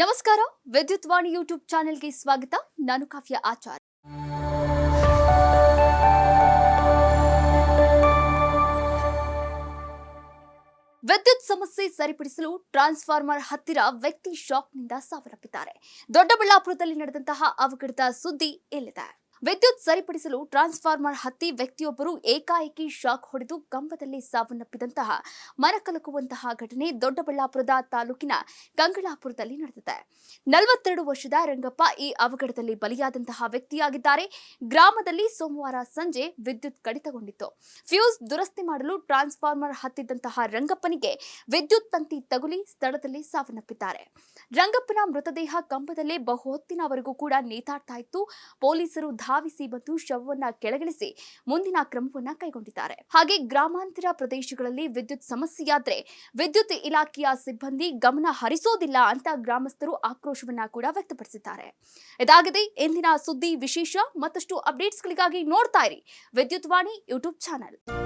ನಮಸ್ಕಾರ, ವಿದ್ಯುತ್ ವಾಣಿ ಯೂಟ್ಯೂಬ್ ಚಾನೆಲ್ಗೆ ಸ್ವಾಗತ. ನಾನು ಕಾವ್ಯ ಆಚಾರ್. ವಿದ್ಯುತ್ ಸಮಸ್ಯೆ ಸರಿಪಡಿಸಲು ಟ್ರಾನ್ಸ್ಫಾರ್ಮರ್ ಹತ್ತಿರ ವ್ಯಕ್ತಿ ಶಾಕ್ನಿಂದ ಸಾವನ್ನಪ್ಪಿದ್ದಾರೆ. ದೊಡ್ಡಬಳ್ಳಾಪುರದಲ್ಲಿ ನಡೆದಂತಹ ಅವಘಡದ ಸುದ್ದಿ ಇಲ್ಲಿದೆ ವಿದ್ಯುತ್ ಸರಿಪಡಿಸಲು ಟ್ರಾನ್ಸ್ಫಾರ್ಮರ್ ಹತ್ತಿ ವ್ಯಕ್ತಿಯೊಬ್ಬರು ಏಕಾಏಕಿ ಶಾಕ್ ಹೊಡೆದು ಕಂಬದಲ್ಲಿ ಸಾವನ್ನಪ್ಪಿದಂತಹ ಮನಕಲಕುವಂತಹ ಘಟನೆ ದೊಡ್ಡಬಳ್ಳಾಪುರದ ತಾಲೂಕಿನ ಗಂಗಳಾಪುರದಲ್ಲಿ ನಡೆದಿದೆ. ನಲವತ್ತೆರಡು ವರ್ಷದ ರಂಗಪ್ಪ ಈ ಅವಘಡದಲ್ಲಿ ಬಲಿಯಾದಂತಹ ವ್ಯಕ್ತಿಯಾಗಿದ್ದಾರೆ. ಗ್ರಾಮದಲ್ಲಿ ಸೋಮವಾರ ಸಂಜೆ ವಿದ್ಯುತ್ ಕಡಿತಗೊಂಡಿತ್ತು. ಫ್ಯೂಸ್ ದುರಸ್ತಿ ಮಾಡಲು ಟ್ರಾನ್ಸ್ಫಾರ್ಮರ್ ಹತ್ತಿದ್ದಂತಹ ರಂಗಪ್ಪನಿಗೆ ವಿದ್ಯುತ್ ತಂತಿ ತಗುಲಿ ಸ್ಥಳದಲ್ಲಿ ಸಾವನ್ನಪ್ಪಿದ್ದಾರೆ. ರಂಗಪ್ಪನ ಮೃತದೇಹ ಕಂಬದಲ್ಲೇ ಬಹುಹೊತ್ತಿನವರೆಗೂ ಕೂಡ ನೇತಾಡ್ತಾ ಇತ್ತು. ಪೊಲೀಸರು ಧಾವಿಸಿ ಬಂದು ಶವವನ್ನ ಕೆಳಗಿಳಿಸಿ ಮುಂದಿನ ಕ್ರಮವನ್ನ ಕೈಗೊಂಡಿದ್ದಾರೆ. ಹಾಗೆ ಗ್ರಾಮಾಂತರ ಪ್ರದೇಶಗಳಲ್ಲಿ ವಿದ್ಯುತ್ ಸಮಸ್ಯೆಯಾದ್ರೆ ವಿದ್ಯುತ್ ಇಲಾಖೆಯ ಸಿಬ್ಬಂದಿ ಗಮನ ಹರಿಸೋದಿಲ್ಲ ಅಂತ ಗ್ರಾಮಸ್ಥರು ಆಕ್ರೋಶವನ್ನ ಕೂಡ ವ್ಯಕ್ತಪಡಿಸಿದ್ದಾರೆ. ಇದಾಗಿದೆ, ಇಂದಿನ ಸುದ್ದಿ ವಿಶೇಷ. ಮತ್ತಷ್ಟು ಅಪ್ಡೇಟ್ಸ್ಗಳಿಗಾಗಿ ನೋಡ್ತಾ ಇರಿ ವಿದ್ಯುತ್ ವಾಣಿ ಯೂಟ್ಯೂಬ್ ಚಾನಲ್.